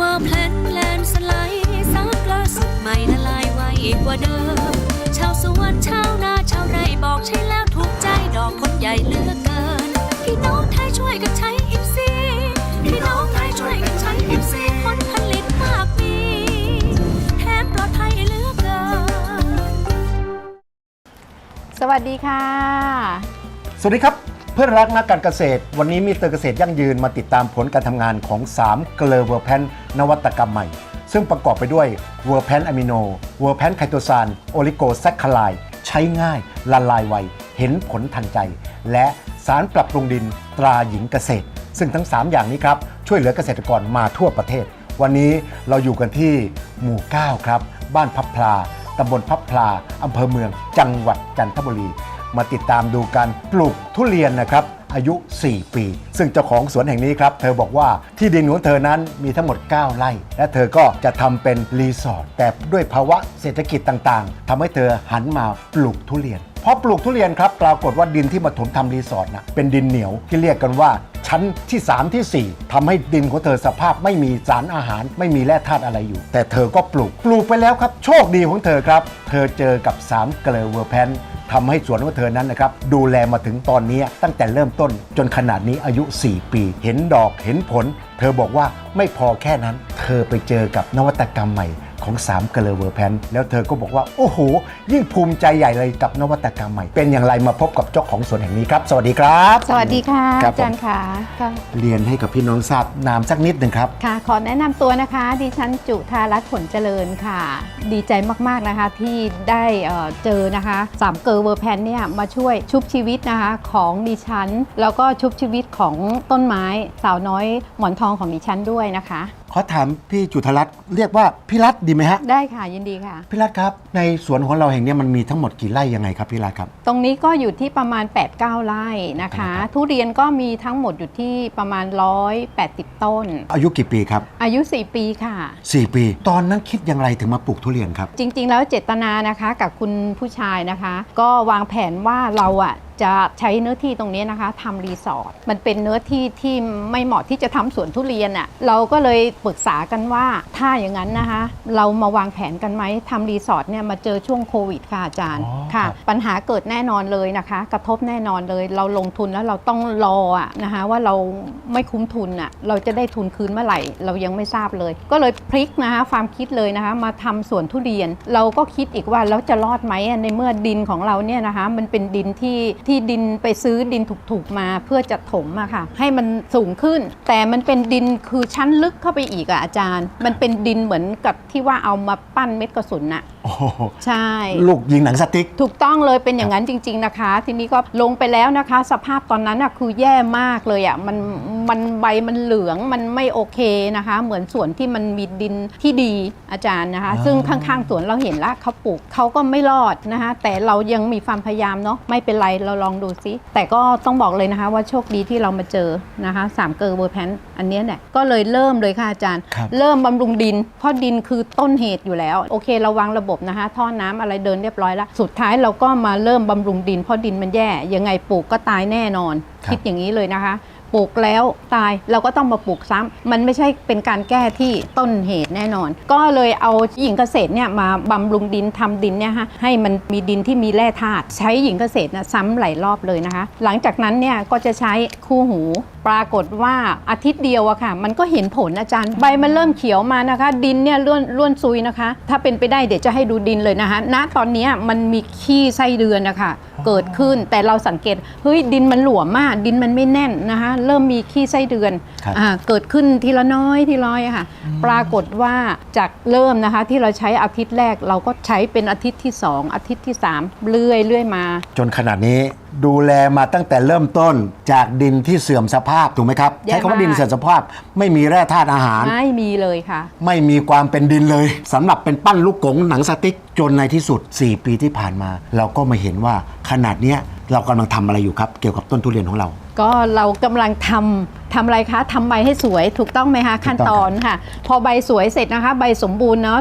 ว่าแพลนแพลนสไลด์ซักล่าสุดใหม่ละลายไวกว่าเดิม ชาวสวนชาวนาชาวไร่บอกใช่แล้วถูกใจดอกคนใหญ่เลือกเกิน พี่น้องไทยช่วยกันใช้อิฟซีพี่น้องไทยช่วยกันใช้อิฟซีผลผลิตมากมีแถมปลอดภัยเลือกเกิน สวัสดีค่ะ สวัสดีครับ เพื่อรักนักการเกษตร วันนี้มีเตอร์เกษตรยั่งยืนมาติดตามผลการทำงานของ 3 เกลือเวอร์แพนนวัตกรรมใหม่ ซึ่งประกอบไปด้วยเวอร์แพนอะมิโน เวอร์แพนไคโตซานโอลิโกแซคคลาย ใช้ง่าย ละลายไว เห็นผลทันใจ และสารปรับปรุงดินตราหญิงเกษตร ซึ่งทั้ง 3 อย่างนี้ครับ ช่วยเหลือเกษตรกรมาทั่วประเทศ วันนี้เราอยู่กันที่หมู่ 9 ครับ บ้านพับพลาตำบลพับพลาอำเภอเมือง จังหวัดจันทบุรี มาติดตามดูการปลูกทุเรียนนะครับอายุ 4 ปี ซึ่งเจ้าของสวนแห่งนี้ครับ เธอบอกว่าที่ดินของเธอนั้นมีทั้งหมด 9 ไร่ และเธอก็จะทำเป็นรีสอร์ท แต่ด้วยภาวะเศรษฐกิจต่างๆทำให้เธอหันมาปลูกทุเรียน พอปลูกทุเรียนครับ ปรากฏว่าดินที่มาถมทำรีสอร์ทนะเป็นดินเหนียวที่เรียกกันว่าชั้นที่ 3 ทีสี่4ทำให้ดินของเธอสภาพไม่มีสารอาหาร ไม่มีแร่ธาตุอะไรอยู่ แต่เธอก็ปลูก ปลูกไปแล้วครับ โชคดีของเธอครับ เธอเจอกับ3เกลเวอร์แพน ทำให้สวนของเธอนั้นนะครับดูแลมาถึงตอนนี้ตั้งแต่เริ่มต้นจนขนาดนี้อายุ 4 ปี เห็นดอกเห็นผล เธอบอกว่าไม่พอแค่นั้น เธอไปเจอกับนวัตกรรมใหม่ ของ3เกลอเวอร์แพนแล้วเธอก็บอกว่า โอ้โห ยิ่งภูมิใจใหญ่เลยกับนวัตกรรมใหม่ เป็นอย่างไรมาพบกับเจ้าของสวนแห่งนี้ครับ สวัสดีครับ สวัสดีค่ะครับอาจารย์ค่ะค่ะเรียนให้กับพี่น้องทราบนามสักนิดหนึ่งครับค่ะ ขอแนะนำตัวนะคะ ดิฉันจุธารัตน์ผลเจริญค่ะ ดีใจมากๆนะคะที่ได้เอ่อเจอนะคะสามเกอร์เวอร์แพนเนี่ยมาช่วยชุบชีวิตนะคะของดิฉัน แล้วก็ชุบชีวิตของต้นไม้สาวน้อยหมอนทองของดิฉันด้วยนะคะ ขอถามพี่จุธรัตน์เรียกว่าพี่รัตน์ดีไหมฮะได้ค่ะยินดีค่ะ พี่รัตน์ครับในสวนของเราแห่งเนี้ยมันมีทั้งหมดกี่ไร่ยังไงครับพี่รัตน์ครับ ตรงนี้ก็อยู่ที่ประมาณ 8-9 ไร่นะคะครับทุเรียนก็มีทั้งหมดอยู่ที่ประมาณ 180 ต้น อายุกี่ปีครับ อายุ 4 ปีค่ะ 4 ปี ตอนนั้นคิดอย่างไรถึงมาปลูกทุเรียนครับ จริง ๆ แล้วเจตนานะคะกับคุณผู้ชายนะคะ ก็วางแผนว่าเราอะ จะใช้เนื้อที่ตรงนี้นะคะทำรีสอร์ทมันเป็นเนื้อที่ที่ไม่เหมาะที่จะทำสวนทุเรียนอะเราก็เลยปรึกษากันว่าถ้าอย่างนั้นนะคะ เรามาวางแผนกันไหมทำรีสอร์ทเนี่ยมาเจอช่วงโควิดค่ะอาจารย์อ๋อค่ะครับปัญหาเกิดแน่นอนเลยนะคะ กระทบแน่นอนเลย เราลงทุนแล้วเราต้องรออะนะคะว่าเราไม่คุ้มทุนอะเราจะได้ทุนคืนเมื่อไหร่ เรายังไม่ทราบเลย ก็เลยพลิกนะคะความคิดเลยนะคะมาทำสวนทุเรียน เราก็คิดอีกว่าแล้วจะรอดไหมอะในเมื่อดินของเราเนี่ยนะคะมันเป็นดินที่ที่ดินไปซื้อดินถูกๆมาเพื่อจะถมอะค่ะ ให้มันสูงขึ้น แต่มันเป็นดินคือชั้นลึกเข้าไปอีกอะอาจารย์ มันเป็นดินเหมือนกับที่ว่าเอามาปั้นเม็ดกระสุนน่ะโอ้โหใช่ ลูกยิงหนังสติ๊ก ถูกต้องเลยเป็นอย่างนั้นจริง ๆนะคะ ทีนี้ก็ลงไปแล้วนะคะ สภาพตอนนั้นน่ะคือแย่มากเลยอะมัน มันใบมันเหลืองมันไม่โอเคนะคะ เหมือนสวนที่มันมีดินที่ดีอาจารย์นะคะอ่าซึ่งข้างๆสวนเราเห็นแล้วเขาปลูกเขาก็ไม่รอดนะคะ แต่เรายังมีความพยายามเนาะไม่เป็นไรเราลองดูซิ แต่ก็ต้องบอกเลยนะคะ ว่าโชคดีที่เรามาเจอนะคะสามเกอร์เวอร์แพนอันเนี้ยเนี่ยก็เลยเริ่มเลยค่ะอาจารย์ครับเริ่มบำรุงดิน เพราะดินคือต้นเหตุอยู่แล้ว โอเคเราวางระบบนะคะ ท่อน้ำอะไรเดินเรียบร้อยแล้วสุดท้ายเราก็มาเริ่มบำรุงดิน เพราะดินมันแย่ยังไงปลูกก็ตายแน่นอนครับคิดอย่างนี้เลยนะคะ ปลูกแล้วตายเราก็ต้องมาปลูกซ้ำมันไม่ใช่เป็นการแก้ที่ต้นเหตุแน่นอน ก็เลยเอาหญิงเกษตรเนี่ยมาบำรุงดินทำดินเนี่ยฮะให้มันมีดินที่มีแร่ธาตุใช้หญิงเกษตรนะซ้ำหลายรอบเลยนะคะ หลังจากนั้นเนี่ยก็จะใช้คู่หู ปรากฏว่าอาทิตย์เดียวอะค่ะ มันก็เห็นผลอาจารย์ ใบมันเริ่มเขียวมานะคะ ดินเนี่ยล้วนล้วนซุยนะคะ ถ้าเป็นไปได้เดี๋ยวจะให้ดูดินเลยนะคะ ณตอนเนี้ยมันมีขี้ไส้เดือนนะคะเกิดขึ้นแต่เราสังเกตเฮ้ยดินมันหลวมมาก ดินมันไม่แน่นนะคะ เริ่มมีขี้ไส้เดือนครับอ่าเกิดขึ้นทีละน้อยทีละน้อยอะค่ะ ปรากฏว่าจากเริ่มนะคะ ที่เราใช้อาทิตย์แรกเราก็ใช้เป็นอาทิตย์ที่2อาทิตย์ที่3เรื่อยเรื่อยมา จนขนาดนี้ ดูแลมาตั้งแต่เริ่มต้นจากดินที่เสื่อมสภาพถูกไหมครับ แย่ใช้คำว่าดินมากเสื่อมสภาพ ไม่มีแร่ธาตุอาหาร ไม่มีเลยค่ะ ไม่มีความเป็นดินเลยสำหรับเป็นปั้นลูกกงหนังสติ๊กจนในที่สุด 4 ปีที่ผ่านมา เราก็มาเห็นว่าขนาดเนี้ยเรากำลังทำอะไรอยู่ครับ เกี่ยวกับต้นทุเรียนของเรา ก็เรากำลังทำทำอะไรคะทำใบให้สวยถูกต้องไหมคะ ขั้นตอนค่ะ พอใบสวยเสร็จนะคะ ใบสมบูรณ์เนาะ